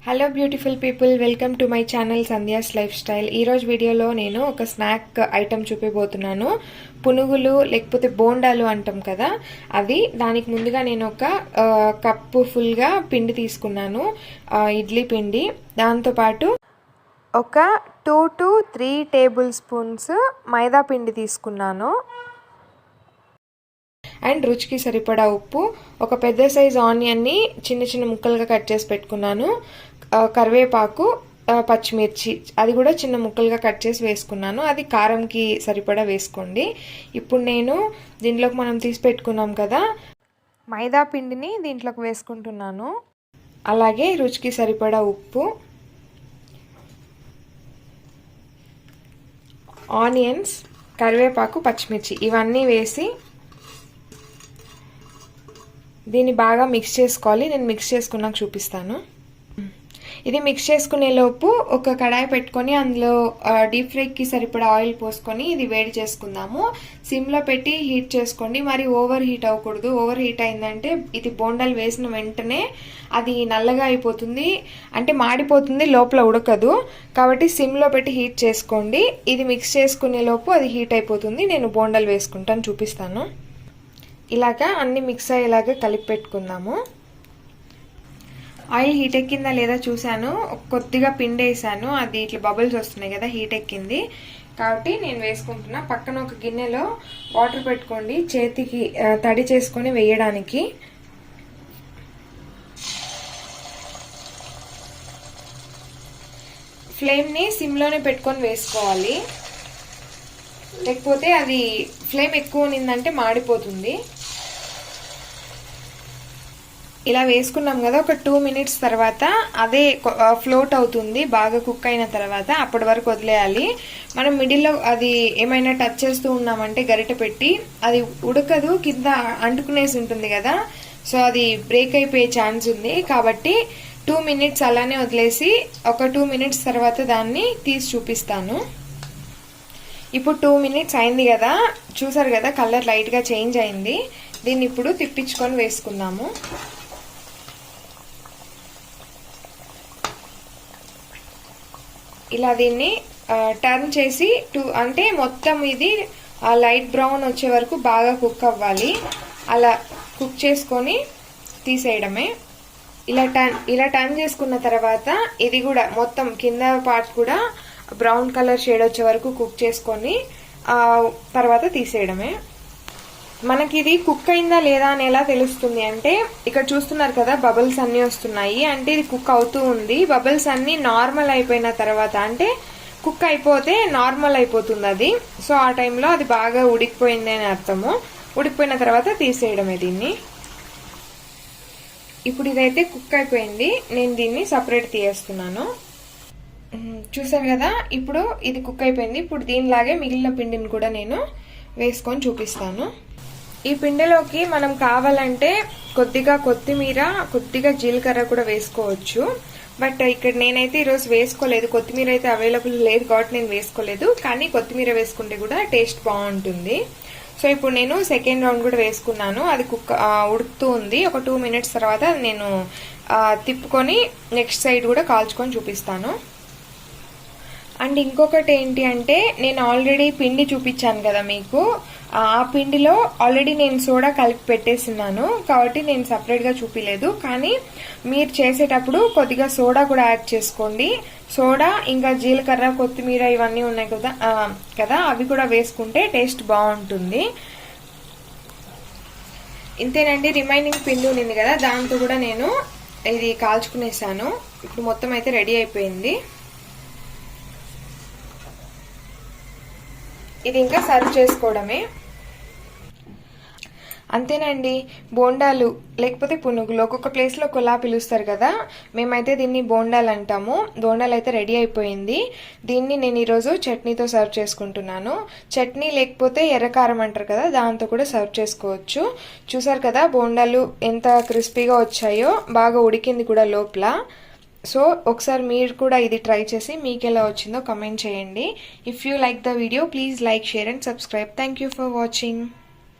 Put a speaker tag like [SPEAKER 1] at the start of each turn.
[SPEAKER 1] Hello beautiful people welcome to my channel Sandhya's lifestyle ఈరోజు వీడియోలో నేను ఒక స్నాక్ ఐటెం చూపిపోతున్నాను పునుగులు లేకపోతే బోండాలు అంటాం కదా అవి దానికి ముందుగా నేను ఒక కప్పు ఫుల్గా పిండి తీసుకున్నాను ఇడ్లీ పిండి. దాంతోపాటు ఒక two to three tablespoons maida పిండి తీసుకున్నాను. అండ్ రుచికి సరిపడా ఉప్పు ఒక పెద్ద సైజ్ ఆనియన్ని చిన్న చిన్న ముక్కలుగా కట్ చేసి పెట్టుకున్నాను. కరివేపాకు పచ్చిమిర్చి అది కూడా చిన్న ముక్కలుగా కట్ చేసి వేసుకున్నాను. అది కారంకి సరిపడా వేసుకోండి. ఇప్పుడు నేను దీంట్లోకి మనం తీసి పెట్టుకున్నాం కదా మైదా పిండిని దీంట్లోకి వేసుకుంటున్నాను. అలాగే రుచికి సరిపడా ఉప్పు ఆనియన్స్ కరివేపాకు పచ్చిమిర్చి ఇవన్నీ వేసి దీన్ని బాగా మిక్స్ చేసుకోవాలి. నేను మిక్స్ చేసుకున్నాక చూపిస్తాను. ఇది మిక్స్ చేసుకునే లోపు ఒక కడాయి పెట్టుకొని అందులో డీప్ ఫ్రైకి సరిపడా ఆయిల్ పోసుకొని ఇది వేడి చేసుకుందాము. సిమ్లో పెట్టి హీట్ చేసుకోండి. మరి ఓవర్ హీట్ అవ్వకూడదు. ఓవర్ హీట్ అయిందంటే ఇది బోండాలు వేసిన వెంటనే అది నల్లగా అయిపోతుంది. అంటే మాడిపోతుంది లోపల ఉడకదు. కాబట్టి సిమ్లో పెట్టి హీట్ చేసుకోండి. ఇది మిక్స్ చేసుకునే లోపు అది హీట్ అయిపోతుంది. నేను బోండాలు వేసుకుంటాను చూపిస్తాను. ఇలాగా అన్ని మిక్స్ అయ్యేలాగా కలిపి పెట్టుకుందాము. ఆయిల్ హీట్ ఎక్కిందా లేదా చూశాను. కొద్దిగా పిండి వేసాను. అది ఇట్లా బబుల్స్ వస్తున్నాయి కదా హీట్ ఎక్కింది. కాబట్టి నేను వేసుకుంటున్నా. పక్కన ఒక గిన్నెలో వాటర్ పెట్టుకోండి. చేతికి తడి చేసుకొని వేయడానికి. ఫ్లేమ్ని సిమ్లోనే పెట్టుకొని వేసుకోవాలి. లేకపోతే అది ఫ్లేమ్ ఎక్కువ ఉన్నిందంటే మాడిపోతుంది. ఇలా వేసుకున్నాం కదా ఒక టూ మినిట్స్ తర్వాత అదే ఫ్లోట్ అవుతుంది బాగా కుక్ అయిన తర్వాత అప్పటి వరకు వదిలేయాలి. మనం మిడిల్లో అది ఏమైనా టచ్ చేస్తూ ఉన్నామంటే గరిట పెట్టి అది ఉడకదు కింద అంటుకునేసి ఉంటుంది కదా సో అది బ్రేక్ అయిపోయే ఛాన్స్ ఉంది. కాబట్టి టూ మినిట్స్ అలానే వదిలేసి ఒక టూ మినిట్స్ తర్వాత దాన్ని తీసి చూపిస్తాను. ఇప్పుడు టూ మినిట్స్ అయింది కదా చూసారు కదా కలర్ లైట్గా చేంజ్ అయింది. దీన్ని ఇప్పుడు తిప్పించుకొని వేసుకుందాము. ఇలా దీన్ని టర్న్ చేసి టూ అంటే మొత్తం ఇది లైట్ బ్రౌన్ వచ్చే వరకు బాగా కుక్ అవ్వాలి. అలా కుక్ చేసుకొని తీసేయడమే. ఇలా టర్న్ ఇలా టర్న్ చేసుకున్న తర్వాత ఇది కూడా మొత్తం కింద పార్ట్ కూడా బ్రౌన్ కలర్ షేడ్ వచ్చే వరకు కుక్ చేసుకొని తర్వాత తీసేయడమే. మనకి ఇది కుక్ అయిందా లేదా అని ఎలా తెలుస్తుంది. అంటే ఇక్కడ చూస్తున్నారు కదా బబుల్స్ అన్ని వస్తున్నాయి. అంటే ఇది కుక్ అవుతూ ఉంది. బబుల్స్ అన్ని నార్మల్ అయిపోయిన తర్వాత అంటే కుక్ అయిపోతే నార్మల్ అయిపోతుంది అది సో ఆ టైంలో అది బాగా ఉడికిపోయింది అని అర్థము. ఉడికిపోయిన తర్వాత తీసేయడమే దీన్ని. ఇప్పుడు ఇదైతే కుక్ అయిపోయింది. నేను దీన్ని సపరేట్ తీయేస్తున్నాను. మ్మ్, చూసారు కదా? ఇప్పుడు ఇది కుక్ అయిపోయింది. ఇప్పుడు దీనిలాగే మిగిలిన పిండిని కూడా నేను వేసుకొని చూపిస్తాను. ఈ పిండిలోకి మనం కావాలంటే కొద్దిగా కొత్తిమీర కొద్దిగా జీలకర్ర కూడా వేసుకోవచ్చు. బట్ ఇక్కడ నేనైతే ఈరోజు వేసుకోలేదు. కొత్తిమీర అయితే అవైలబుల్ లేదు కాబట్టి నేను వేసుకోలేదు. కానీ కొత్తిమీర వేసుకుంటే కూడా టేస్ట్ బాగుంటుంది. సో ఇప్పుడు నేను సెకండ్ రౌండ్ కూడా వేసుకున్నాను. అది కుక్ ఉడుకుతూ ఉంది. ఒక టూ మినిట్స్ తర్వాత నేను తిప్పుకొని నెక్స్ట్ సైడ్ కూడా కాల్చుకొని చూపిస్తాను. అండ్ ఇంకొకటి ఏంటి అంటే నేను ఆల్రెడీ పిండి చూపించాను కదా మీకు. ఆ పిండిలో ఆల్రెడీ నేను సోడా కలిపి పెట్టేసినాను కాబట్టి నేను సపరేట్గా చూపించలేదు కానీ మీరు చేసేటప్పుడు కొద్దిగా సోడా కూడా యాడ్ చేసుకోండి. సోడా ఇంకా జీలకర్ర కొత్తిమీర ఇవన్నీ ఉన్నాయి కదా కదా అవి కూడా వేసుకుంటే టేస్ట్ బాగుంటుంది. ఇంతేనండి రిమైనింగ్ పిండి ఉంది కదా దాంతో కూడా నేను ఇది కాల్చుకునేసాను. ఇప్పుడు మొత్తం అయితే రెడీ అయిపోయింది. ఇది ఇంకా సర్వ్ చేసుకోవడమే. అంతేనండి బోండాలు లేకపోతే పునుగులు. ఒక్కొక్క ప్లేస్లో కొలా పిలుస్తారు కదా. మేమైతే దీన్ని బోండాలు అంటాము. బోండాలు అయితే రెడీ అయిపోయింది. దీన్ని నేను ఈరోజు చట్నీతో సర్వ్ చేసుకుంటున్నాను. చట్నీ లేకపోతే ఎర్రకారం అంటారు కదా దాంతో కూడా సర్వ్ చేసుకోవచ్చు. చూసారు కదా బోండాలు ఎంత క్రిస్పీగా వచ్చాయో బాగా ఉడికింది కూడా లోపల. సో ఒకసారి మీరు కూడా ఇది ట్రై చేసి మీకు ఎలా వచ్చిందో కమెంట్ చేయండి. If you like the video please like share and subscribe thank you for watching